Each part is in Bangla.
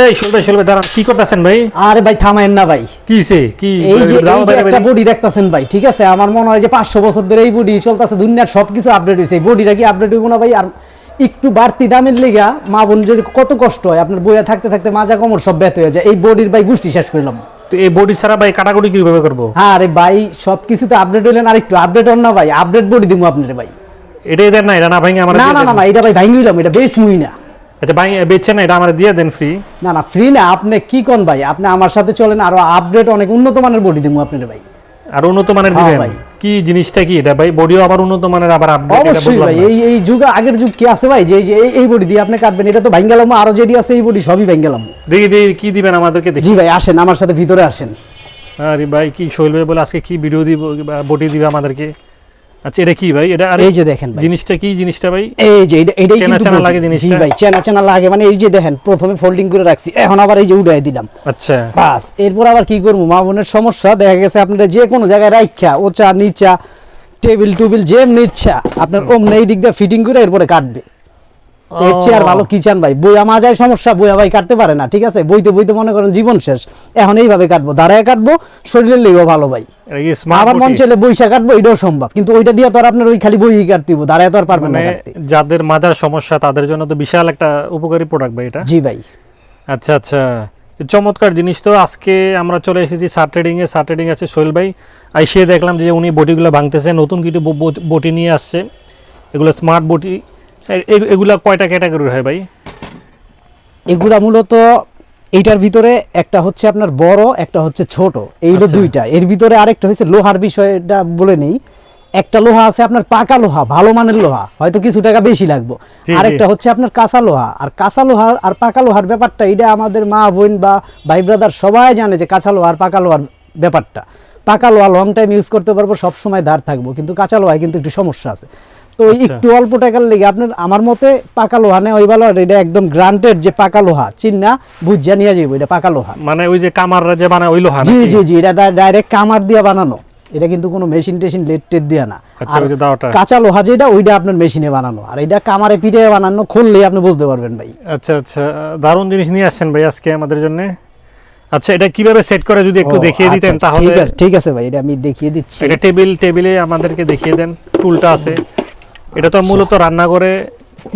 এই শোল ভাই শোল ভাই দাঁড়ান কি করতেছেন ভাই? আরে ভাই না ভাই। কি সে কি এই যে একটা বডি? দেখতাছেন ভাই ঠিক আছে? আমার মনে হয় যে পাঁচশো বছর ধরে এই বডি চলতেছে দুনিয়ার সবকিছু আপডেট এই বডিটা কি আপডেট হইব না ভাই? আর একটু বাড়তি দামের লেগা মা বোন যদি কত কষ্ট হয় আপনার বইয়া থাকতে থাকতে মাজা কোমর সব ব্যথ হয়ে যায়। এই বডির ভাই গুষ্টি শেষ করলাম তো এই বডি ছাড়া ভাই কাটাকুটি কীভাবে করব? হ্যাঁ আরে ভাই সবকিছুতে আপডেট হইলেন আর একটু আপডেট হন না ভাই। আপডেট বডি দিমু আপনার ভাই। এটাই দেন না এটা না ভাই আমার না না না। এটা ভাই ভাঙি হইলাম এটা বেশ মুই না। আচ্ছা ভাই বেচছেন এটা আমার দিয়ে দেন ফ্রি না না ফ্রি না আপনি কি কোন ভাই? আপনি আমার সাথে চলেন আরও আপডেট অনেক উন্নত মানের বডি দিমু আপনার ভাই। আর উন্নত মানের হ্যাঁ দিবেন? ভাই। কি জিনিসটা কি এটা ভাই? বডিও আবার উন্নত মানের আবার আপডেট এটা অবশ্যই বুঝলাম ভাই এই এই যুগ আগের যুগ কি আছে ভাই? যে এই এই- বডি দিয়ে আপনি কাটবেন এটা তো ভাঙ্গালাম আরও যেটি আছে এই বডি সবই ভাঙ্গালাম। দেখি দেখি কি দিবেন আমাদেরকে দেখি। জি ভাই আসেন আমার সাথে ভিতরে আসেন। আরে ভাই কি শৈল ভাই বলে আজকে কি ভিডিও দিব বডি দিবে আমাদেরকে? আচ্ছা এটা কি ভাই? এটা আরে এই যে দেখেন ভাই। জিনিসটা কি জিনিসটা ভাই? এই যে এটা- এটাই চেনা কিন্তু চেনা লাগে জিনিসটা। ভাই চেনা চেনা লাগে। মানে এই যে দেখেন প্রথমে ফোল্ডিং করে রাখছি এখন আবার এই যে উড়াই দিলাম। আচ্ছা। বাস এরপর আবার কি করব? মা বোনের সমস্যা দেখা গেছে আপনারা যে কোনো জায়গায় রাখা ওচা নিচা টেবিল টুবিল যেম নিচ্ছা আপনার ওম এই দিক দিয়ে ফিটিং করে এরপরে কাটবে। এর চেয়ে ভালো কি চান ভাই? বইয়া মাজায় সমস্যা বইয়া ভাই কাটতে পারে না ঠিক আছে? বইতে বইতে মনে করেন জীবন শেষ। এখন এইভাবে কাটবো। দাঁড়ায় কাটবো শরীরের লেগেও ভালো ভাই। আবার মন চাইলে বইসা কাটবো এটাও সম্ভব। কিন্তু ওইটা দিয়ে তো আর আপনার ওই খালি বই কাটতে দাঁড়ায় তো আর পারবেন না মানে যাদের মাজার সমস্যা তাদের জন্য তো বিশাল একটা উপকারী প্রোডাক্ট ভাই এটা। জি ভাই। আচ্ছা আচ্ছা। চমৎকার জিনিস তো। আজকে আমরা চলে এসেছি সার ট্রেডিং এ। সার ট্রেডিং আছে সোহেল ভাই। আইসে দেখলাম যে উনি বটিগুলো ভাঙতেছে। নতুন কিছু বটি নিয়ে আসছে। এগুলো স্মার্ট বটি। এগুলা কয়টা ক্যাটাগরির হয় ভাই? এগুলা মূলত এইটার ভিতরে একটা হচ্ছে আপনার বড় একটা হচ্ছে ছোট। এইগুলো আচ্ছা। দুইটা। এর ভিতরে আরেকটা হচ্ছে লোহার বিষয়টা বলে নেই। একটা লোহা আছে আপনার পাকা লোহা ভালো মানের লোহা হয়তো কিছু টাকা বেশি লাগবে। আরেকটা হচ্ছে আপনার কাঁচা লোহা। আর কাঁচা লোহা আর পাকা লোহার ব্যাপারটা এটা আমাদের মা বোন বা ভাই ব্রাদার সবাই জানে যে কাঁচা লোহা আর পাকা লোহার ব্যাপারটা। পাকা লোহা লং টাইম ইউজ করতে পারব সব সময় দাঁড় থাকব। কিন্তু কাঁচা লোহায় কিন্তু একটু সমস্যা আছে। তো আচ্ছা। একটু অল্প টাকার লেগে আপনার আমার মতে পাকা লোহা নেই ওই ভালো এটা একদম গ্রান্টেড যে পাকা লোহা চিন্না বুঝিয়া নিয়ে যাব এটা পাকা লোহা। মানে ওই যে কামাররা যে বানায় ওই লোহা জি জি জি এটা ডাইরেক্ট কামার দিয়ে বানানো। এটা কিন্তু কোনো মেশিন টেশিন লেট টেট দিয়ে না। আচ্ছা। কাঁচা লোহা যেটা ওইটা আপনার মেশিনে বানানো। আর এটা কামারে পিঠে বানানো খুললে আপনি বুঝতে পারবেন ভাই। আচ্ছা আচ্ছা দারুণ জিনিস নিয়ে আসছেন ভাই আজকে আমাদের জন্য। আচ্ছা এটা কীভাবে সেট করে যদি একটু দেখিয়ে আচ্ছা, দিতেন তাহলে? ঠিক আছে ঠিক আছে ভাই এটা আমি দেখিয়ে দিচ্ছি। এটা টেবিল টেবিলে আমাদেরকে দেখিয়ে দেন। টুলটা আছে। এটা তো মূলত রান্না করে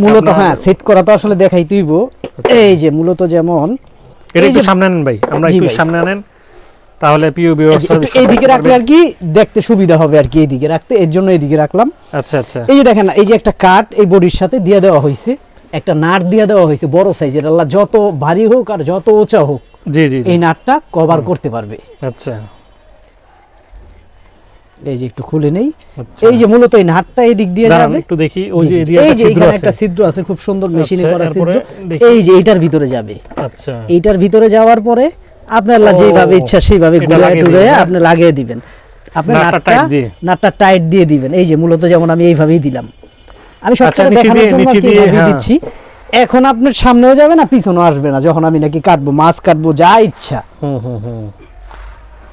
মূলত হ্যাঁ সেট করা তো আসলে দেখাই তুইব। এই যে মূলত যেমন এটা একটু সামনে আনেন ভাই আমরা একটু সামনে আনেন তাহলে পিও এইদিকে রাখলে আর কি দেখতে সুবিধা হবে আর কি এইদিকে রাখতে এর জন্য এইদিকে রাখলাম। আচ্ছা আচ্ছা। এই যে দেখেন না এই যে একটা কাঠ এই বডির সাথে দিয়ে দেওয়া হয়েছে একটা নাট দিয়ে দেওয়া হয়েছে বড় সাইজের আল্লাহ যত ভারী হোক আর যত উঁচা হোক জি জি। এই নাটটা কভার করতে পারবে। আচ্ছা। এই যে একটু খুলে নেই। আচ্ছা। এই যে মূলত এই নাটটা এই দিক দিয়ে যাবে। একটু দেখি ওই যে এই যে এখানে একটা ছিদ্র আছে খুব সুন্দর মেশিনে আচ্ছা, করা ছিদ্র। এই যে এইটার ভিতরে যাবে। আচ্ছা। এইটার ভিতরে যাওয়ার পরে আপনি আল্লাহ যেভাবে ইচ্ছা সেইভাবে ঘুরে টুরে? আপনি লাগিয়ে দিবেন। আপনি নাটটা নাটটা টাইট দিয়ে। দিবেন। এই যে মূলত যেমন আমি এইভাবেই দিলাম। আমি আচ্ছা, সবসময় দেখানোর জন্য হ্যাঁ। দিচ্ছি। এখন আপনার সামনেও যাবে না পিছনেও আসবে না। যখন আমি নাকি কাটবো মাছ কাটবো যা ইচ্ছা। হুম হুম হুম।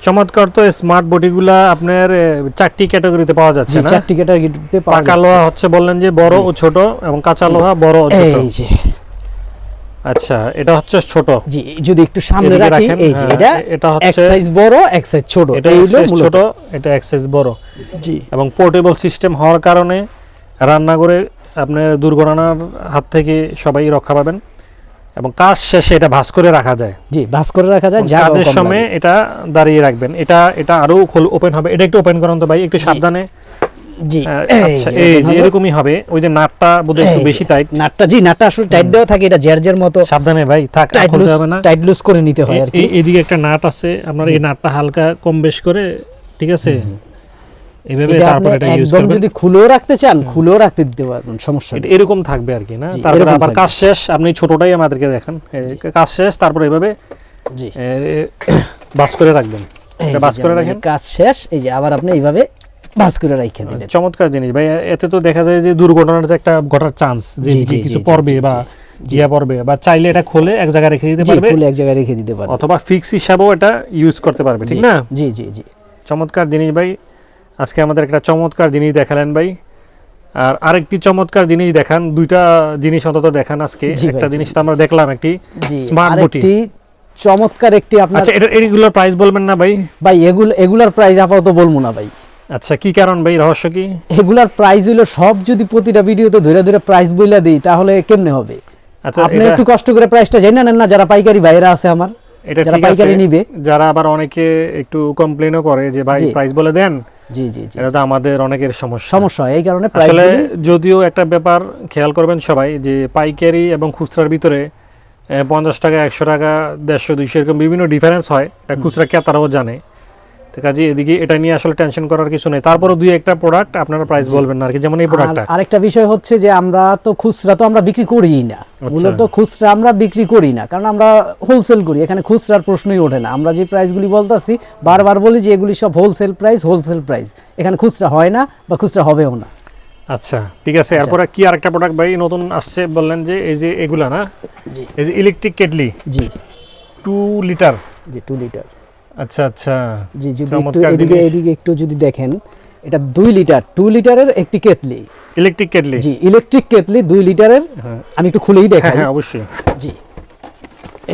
চমৎকার তো স্মার্ট বডিগুলা আপনার চারটি ক্যাটাগরিতে পাওয়া যাচ্ছে না? চারটি ক্যাটাগরিতে পাওয়া পাকা। লোহা হচ্ছে বললেন যে বড় ও ছোট এবং কাঁচা লোহা বড় ও ছোট। এই যে। আচ্ছা এটা হচ্ছে ছোট। জি যদি একটু সামনে রাখি এই যে হ্যাঁ, এটা এটা হচ্ছে- এক সাইজ বড় এক সাইজ ছোট। এটা হলো ছোট এটা এক্সেস বড়। জি। এবং পোর্টেবল সিস্টেম হওয়ার কারণে রান্না করে আপনার দুর্ঘটনার হাত থেকে সবাই রক্ষা পাবেন। এবং কাজ শেষে এটা ভাস করে রাখা যায়। জি ভাস করে রাখা যায় কাজের সময় এটা দাঁড়িয়ে রাখবেন। এটা এটা আরও ওপেন হবে। এটা একটু ওপেন করেন তো ভাই একটু সাবধানে। জি এই আচ্ছা যে। এরকমই হবে। ওই যে নাটটা বোধহয় একটু বেশি টাইট নাটটা জি নাটটা আসলে টাইট দেওয়া থাকে এটা জের জের মতো। সাবধানে ভাই থাক খুলতে হবে না। টাইট লুজ করে নিতে হয় আর কি। এদিকে একটা নাট আছে আপনার এই নাটটা হালকা কম বেশ করে ঠিক আছে? এইভাবে এটা তারপর এটা ইউজ করবেন। যদি খুলেও রাখতে চান খুলেও রাখতে দিতে পারবেন সমস্যা নেই। এরকম থাকবে আর কি না? তারপরে আবার কাজ শেষ আপনি ছোটটাই আমাদেরকে দেখান। কাজ শেষ তারপরে এভাবে জি। বাস করে রাখবেন। এটা বাস করে রাখেন। কাজ শেষ এই যে আবার আপনি এইভাবে ভাস করে রাখতে দিলেন। চমৎকার জিনিস। ভাই এতে তো দেখা যায় যে দুর্ঘটনার যে একটা ঘটার চান্স যে কিছু পড়বে বা জিয়া পড়বে বা চাইলে এটা খুলে এক জায়গায় রেখে দিতে পারবে খুলে এক জায়গায় রেখে দিতে পারবেন অথবা ফিক্স হিসাবেও এটা ইউজ করতে পারবে ঠিক না? জি জি জি। চমৎকার জিনিস ভাই। আজকে আমাদের একটা চমৎকার জিনিস দেখালেন ভাই। আর আরেকটি চমৎকার জিনিস দেখান দুইটা জিনিস অন্তত দেখান আজকে। একটা জিনিস তো আমরা দেখলাম একটি স্মার্ট বটি চমৎকার একটি আপনার আচ্ছা এটা এগুলোর প্রাইস বলবেন না ভাই? ভাই এগুলো এগুলার প্রাইস আপাতত বলব না ভাই। আচ্ছা কি কারণ ভাই? রহস্য কি? এগুলার প্রাইস হইল সব যদি প্রতিটা ভিডিওতে ধরে ধরে প্রাইস বইলা দিই তাহলে কেমনে হবে? আচ্ছা আপনি একটু কষ্ট করে প্রাইসটা জেনে নেন না যারা পাইকারি ভাইরা আছে আমার। এটা যারা পাইকারি নিবে। যারা আবার অনেকে একটু কমপ্লেনও করে যে ভাই প্রাইস বলে দেন জি জি জি। এটা তো আমাদের অনেকের সমস্যা। সমস্যা এই কারণে আসলে যদিও একটা ব্যাপার খেয়াল করবেন সবাই যে পাইকারি এবং খুচরার ভিতরে পঞ্চাশ টাকা একশো টাকা দেড়শো দুইশো এরকম বিভিন্ন ডিফারেন্স হয়। খুচরা কে তারাও জানে। তো কাজে এদিকে এটা নিয়ে আসলে টেনশন করার কিছু নেই। তারপরও দুই একটা প্রোডাক্ট আপনারা প্রাইস বলবেন না আর কি যেমন এই প্রোডাক্টটা আরেকটা বিষয় হচ্ছে যে আমরা তো খুচরা তো আমরা বিক্রি করিই না। আচ্ছা। মূলত খুচরা আমরা বিক্রি করি না কারণ আমরা হোলসেল করি এখানে খুচরার প্রশ্নই ওঠে না। আমরা যে প্রাইসগুলি বলতাছি বারবার বলি যে এগুলি সব হোলসেল প্রাইস হোলসেল প্রাইস এখানে খুচরা হয় না বা খুচরা হবেও না। আচ্ছা ঠিক আছে। এরপরে কি আরেকটা প্রোডাক্ট ভাই নতুন আসছে বললেন যে এই যে এগুলা না? জি। এই যে ইলেকট্রিক কেটলি। জি। টু লিটার জি টু লিটার আচ্ছা আচ্ছা। জি যদি একটু এদিকে এদিকে একটু যদি দেখেন এটা দুই লিটার টু লিটারের একটি কেতলি ইলেকট্রিক কেটলি। জি ইলেকট্রিক কেতলি দুই লিটারের হ্যাঁ। আমি একটু খুলেই হ্যাঁ দেখাই। হ্যাঁ অবশ্যই। জি।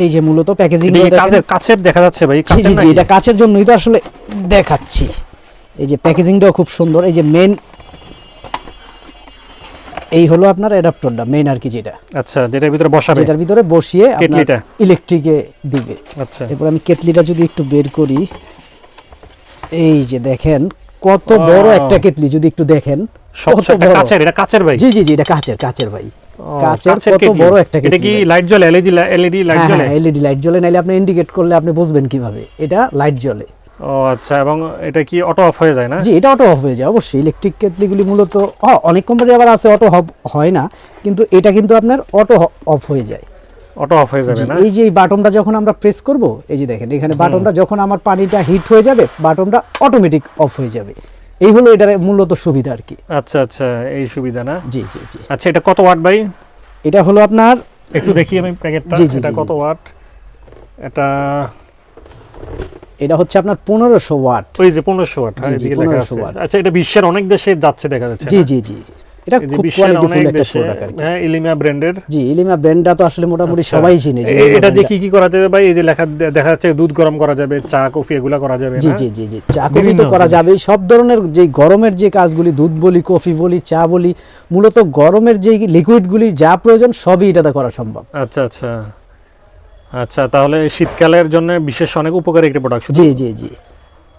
এই যে মূলত প্যাকেজিং কাচের কাছের দেখা যাচ্ছে ভাই? জি জি জি এটা কাচের জন্যই তো আসলে দেখাচ্ছি। এই যে প্যাকেজিংটাও খুব সুন্দর। এই যে মেন এই হলো আপনার অ্যাডাপ্টারটা মেন আর কি যেটা। আচ্ছা যেটার ভিতরে বসাবে। যেটার ভিতরে বসিয়ে কেটলিটা। ইলেকট্রিকে দিবে। আচ্ছা। এরপর আমি কেতলিটা যদি একটু বের করি এই যে দেখেন কত বড় একটা কেটলি যদি একটু দেখেন কাচের এটা কাচের ভাই। জি জি জি এটা কাচের কাচের ভাই। কাচের কত বড় একটা এটা কি লাইট জ্বলে এলইডি লাইট হ্যাঁ জ্বলে? হ্যাঁ এলইডি লাইট জ্বলে নাইলে আপনি ইন্ডিকেট করলে আপনি বুঝবেন কীভাবে। এটা লাইট জ্বলে। ও আচ্ছা এবং এটা কি অটো অফ হয়ে যায় না? জি এটা অটো অফ হয়ে যায় অবশ্যই। ইলেকট্রিক কেটলিগুলি মূলত অনেক কোম্পানি আবার আছে অটো হয় না কিন্তু এটা কিন্তু আপনার অটো অফ হয়ে যায়। অটো অফ হয়ে যাবে না? এই যে এই বাটনটা যখন আমরা প্রেস করব এই যে দেখেন এখানে বাটনটা যখন আমার পানিটা হিট হয়ে যাবে বাটনটা অটোমেটিক অফ হয়ে যাবে। এই হলো এটার মূলত সুবিধা আর কি। আচ্ছা আচ্ছা এই সুবিধা না? জি জি জি। আচ্ছা এটা কত ওয়াট ভাই? এটা হলো আপনার একটু দেখি আমি প্যাকেটটা এটা কত ওয়াট এটা এটা হচ্ছে আপনার পনেরোশো ওয়াট। ওই যে পনেরোশো ওয়াট হ্যাঁ জি, জি, এদিকে লেখা 1500 আছে। watt। আচ্ছা এটা বিশ্বের অনেক দেশে যাচ্ছে দেখা যাচ্ছে জি জি জি। এটা খুব কোয়ালিটিফুল একটা প্রোডাক্ট আর হ্যাঁ ব্র্যান্ডের জি ইলিমা ব্র্যান্ডটা তো আসলে মোটামুটি সবাই চিনে যে এ- ইলিমা এটা দিয়ে কি কি করা যাবে ভাই? এই যে লেখা দেখা যাচ্ছে দুধ গরম করা যাবে চা কফি এগুলা করা যাবে জি জি জি জি। চা কফি তো করা যাবে সব ধরনের যে গরমের যে কাজগুলি দুধ বলি কফি বলি চা বলি মূলত গরমের যে লিকুইডগুলি যা প্রয়োজন সবই এটাতে করা সম্ভব। আচ্ছা আচ্ছা। আচ্ছা তাহলে শীতকালের জন্য বিশেষ অনেক উপকারী একটি প্রোডাক্ট জি জি জি।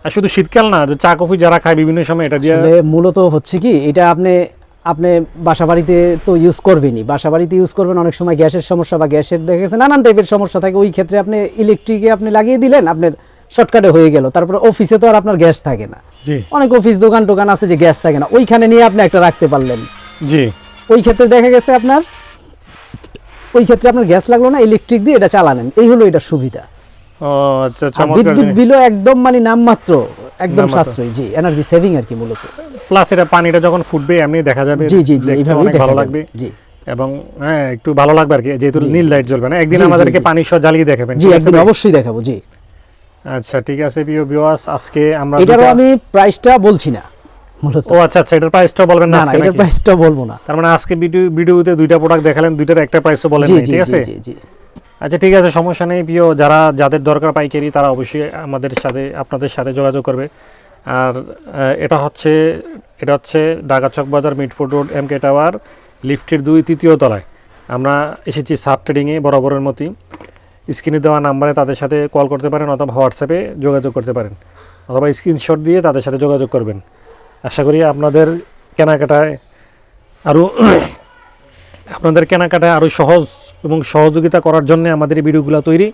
আর শুধু শীতকাল না চা কফি যারা খায় বিভিন্ন সময় এটা দিয়ে মূলত হচ্ছে কি এটা আপনি আপনি বাসা বাড়িতে তো ইউজ করবেনই। বাসা বাড়িতে ইউজ করবেন অনেক সময় গ্যাসের সমস্যা বা গ্যাসের দেখা গেছে নানান টাইপের সমস্যা থাকে। ওই ক্ষেত্রে আপনি ইলেকট্রিকে আপনি লাগিয়ে দিলেন আপনার শর্টকাটে হয়ে গেল। তারপর অফিসে তো আর আপনার গ্যাস থাকে না। জি। অনেক অফিস দোকান টোকান আছে যে গ্যাস থাকে না। ওইখানে নিয়ে আপনি একটা রাখতে পারলেন। জি। ওই ক্ষেত্রে দেখা গেছে আপনার ওই ক্ষেত্রে আপনার গ্যাস লাগল না ইলেকট্রিক দিয়ে এটা চালানেন। এই হলো এটা সুবিধা। আচ্ছা বিদ্যুৎ বিলও একদম মানে নামমাত্র একদম। সাশ্রয়ী। জি এনার্জি সেভিং আর কি মূলত। প্লাস এটা পানিটা যখন ফুটবে এমনি দেখা যাবে জি জি জি এইভাবেই ভালো লাগবে। জি। এবং হ্যাঁ একটু ভালো লাগবে আর কি যেহেতু নীল লাইট জ্বলবে না একদিন আমাদেরকে। পানি সহ জ্বালিয়ে দেখাবেন জি একদিন অবশ্যই দেখাবো জি। আচ্ছা ঠিক আছে প্রিয় ভিউয়ার্স আজকে আমরা এটারও আমি প্রাইসটা বলছি না। মূলত। ও আচ্ছা আচ্ছা এটার প্রাইসটা বলবেন না না এটার? প্রাইসটা বলব না। তার মানে আজকে ভিডিও ভিডিওতে দুইটা প্রোডাক্ট দেখালেন দুইটার একটা প্রাইসও বলেন ঠিক আছে? জি জি। আচ্ছা ঠিক আছে সমস্যা নেই প্রিয় যারা যাদের দরকার পাইকারি তারা অবশ্যই আমাদের সাথে আপনাদের সাথে যোগাযোগ করবে। আর এটা হচ্ছে এটা হচ্ছে Dhaka Chawk Bazar Mitford road M K tower লিফটের দুই তৃতীয় তলায়। আমরা এসেছি সাব ট্রেডিংয়ে বরাবরের মতোই। স্ক্রিনে দেওয়া নাম্বারে তাদের সাথে কল করতে পারেন অথবা হোয়াটসঅ্যাপে যোগাযোগ করতে পারেন। অথবা স্ক্রিনশট দিয়ে তাদের সাথে যোগাযোগ করবেন। আশা করি আপনাদের কেনাকাটায় আরও আপনাদের কেনাকাটায় আরও সহজ এবং সহযোগিতা করার জন্য আমাদের এই ভিডিওগুলো তৈরি।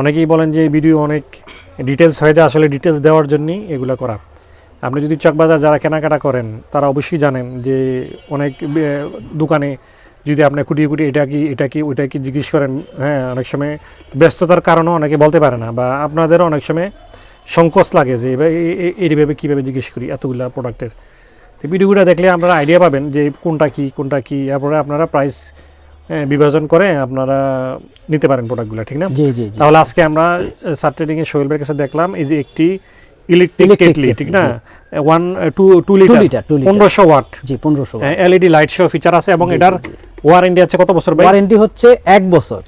অনেকেই বলেন যে এই ভিডিও অনেক ডিটেলস হয়ে যায় আসলে ডিটেলস দেওয়ার জন্যই এগুলো করা। আপনি যদি চকবাজার যারা কেনাকাটা করেন তারা অবশ্যই জানেন যে অনেক দোকানে যদি আপনি খুঁটিয়ে খুঁটিয়ে এটা কি এটা কি ওইটা কি জিজ্ঞেস করেন হ্যাঁ অনেক সময় ব্যস্ততার কারণেও অনেকে বলতে পারে না বা আপনাদেরও অনেক সময় সংকোচ লাগে যে এইভাবে কীভাবে জিজ্ঞেস করি এতগুলা প্রোডাক্টের তো ভিডিওগুলো দেখলে আপনারা আইডিয়া পাবেন যে কোনটা কি কোনটা কি এরপরে আপনারা প্রাইস বিভাজন করে আপনারা নিতে পারেন প্রোডাক্টগুলো ঠিক না? জি জি তাহলে আজকে আমরা সার ট্রেডিংয়ে সোহেল ভাইয়ের কাছে দেখলাম এই যে একটি ইলেকট্রিক কেটলি ঠিক না? ওয়ান টু টু লিটার পনেরোশো ওয়াট জি পনেরোশো এলইডি লাইট শো ফিচার আছে এবং এটার। ওয়ারেন্টি আছে কত বছর ওয়ারেন্টি হচ্ছে এক বছর।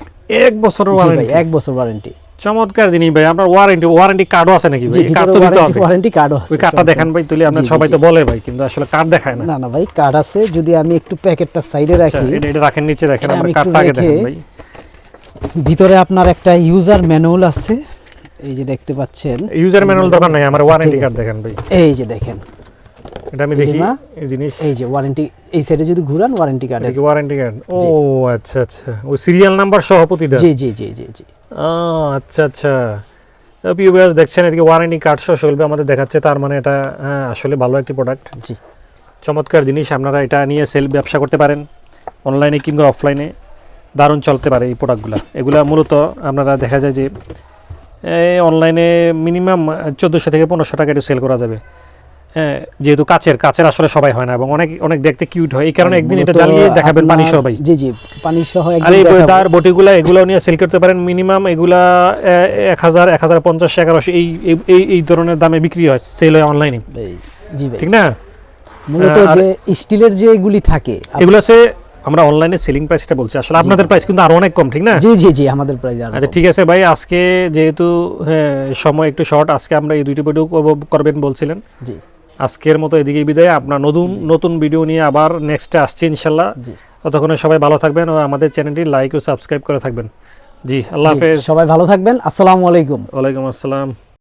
এক বছরের ওয়ারেন্টি এক বছর ওয়ারেন্টি চমৎকার জিনিস ভাই আপনার ওয়ারেন্টি ওয়ারেন্টি কার্ডও আছে নাকি ভাই? কার্ড তো দিতে হবে। ওয়ারেন্টি কার্ডও আছে ওই কার্ডটা দেখান ভাই তুলে আপনার সবাই তো বলে ভাই কিন্তু আসলে কার্ড দেখায় না। না না ভাই কার্ড আছে যদি আমি একটু প্যাকেটটা সাইডে আচ্ছা, রাখি এটা এটা রাখেন নিচে রাখেন আমরা আমি কার্ডটা আগে দেখেন ভাই। ভিতরে আপনার একটা ইউজার ম্যানুয়াল আছে এই যে দেখতে পাচ্ছেন। ইউজার ম্যানুয়াল দরকার নাই আমার ওয়ারেন্টি কার্ড দেখেন ভাই। এই যে দেখেন। এটা আমি দেখি এই জিনিস। এই যে ওয়ারেন্টি এই সাইডে যদি ঘুরান ওয়ারেন্টি কার্ড এটা কি ওয়ারেন্টি কার্ড ও আচ্ছা আচ্ছা। ওই সিরিয়াল নাম্বার সহ প্রতিটা? জি জি জি জি জি। আচ্ছা আচ্ছা। পিওবিএস দেখছেন এদিকে ওয়ারেন্টি কার্ড সহ চলবে আমাদের দেখাচ্ছে। তার মানে এটা হ্যাঁ, আসলে ভালো একটি প্রোডাক্ট জি। চমৎকার জিনিস। আপনারা এটা নিয়ে সেল ব্যবসা করতে পারেন। অনলাইনে কিংবা অফলাইনে দারুণ চলতে পারে এই প্রোডাক্টগুলো এগুলো মূলত আপনারা দেখা যায় যে অনলাইনে মিনিমাম চোদ্দোশো থেকে পনেরোশো টাকা এটা সেল করা যাবে। যেহেতু কাচের কাচের আসলে সবাই হয় না এবং অনেক অনেক দেখতে কিউট হয়। এই কারণে একদিন এটা জ্বালিয়ে দেখাবেন পানি ভাই। জি জি পানি সহ আর এই। তার বটিগুলা এগুলো নিয়ে সেল করতে পারেন মিনিমাম এগুলা এক হাজার এক হাজার পঞ্চাশ এগারোশো এই এই- এই ধরনের দামে বিক্রি হয় সেল হয় অনলাইনে জি ভাই। ঠিক না? মূলত যে স্টিলের যে এগুলি থাকে এগুলো হচ্ছে আমরা অনলাইনে সেলিং প্রাইসটা বলছি। আসলে আপনাদের প্রাইস কিন্তু আরও অনেক কম ঠিক না? জি জি জি আমাদের প্রাইস আর আচ্ছা ঠিক আছে ভাই আজকে যেহেতু হ্যাঁ, সময় একটু শর্ট আজকে আমরা এই দুইটি ভিডিও করবেন বলছিলেন। জি। আজকের মতো এদিকে বিদায়। আপনার নতুন নতুন ভিডিও নিয়ে আবার নেক্সটে আসছি ইনশাল্লাহ। ততক্ষণে সবাই ভালো থাকবেন ও আমাদের চ্যানেলটি লাইক ও সাবস্ক্রাইব করে থাকবেন। জি আল্লাহ হাফেজ। সবাই ভালো থাকবেন। আসসালামু আলাইকুম। ওয়ালাইকুম আসসালাম।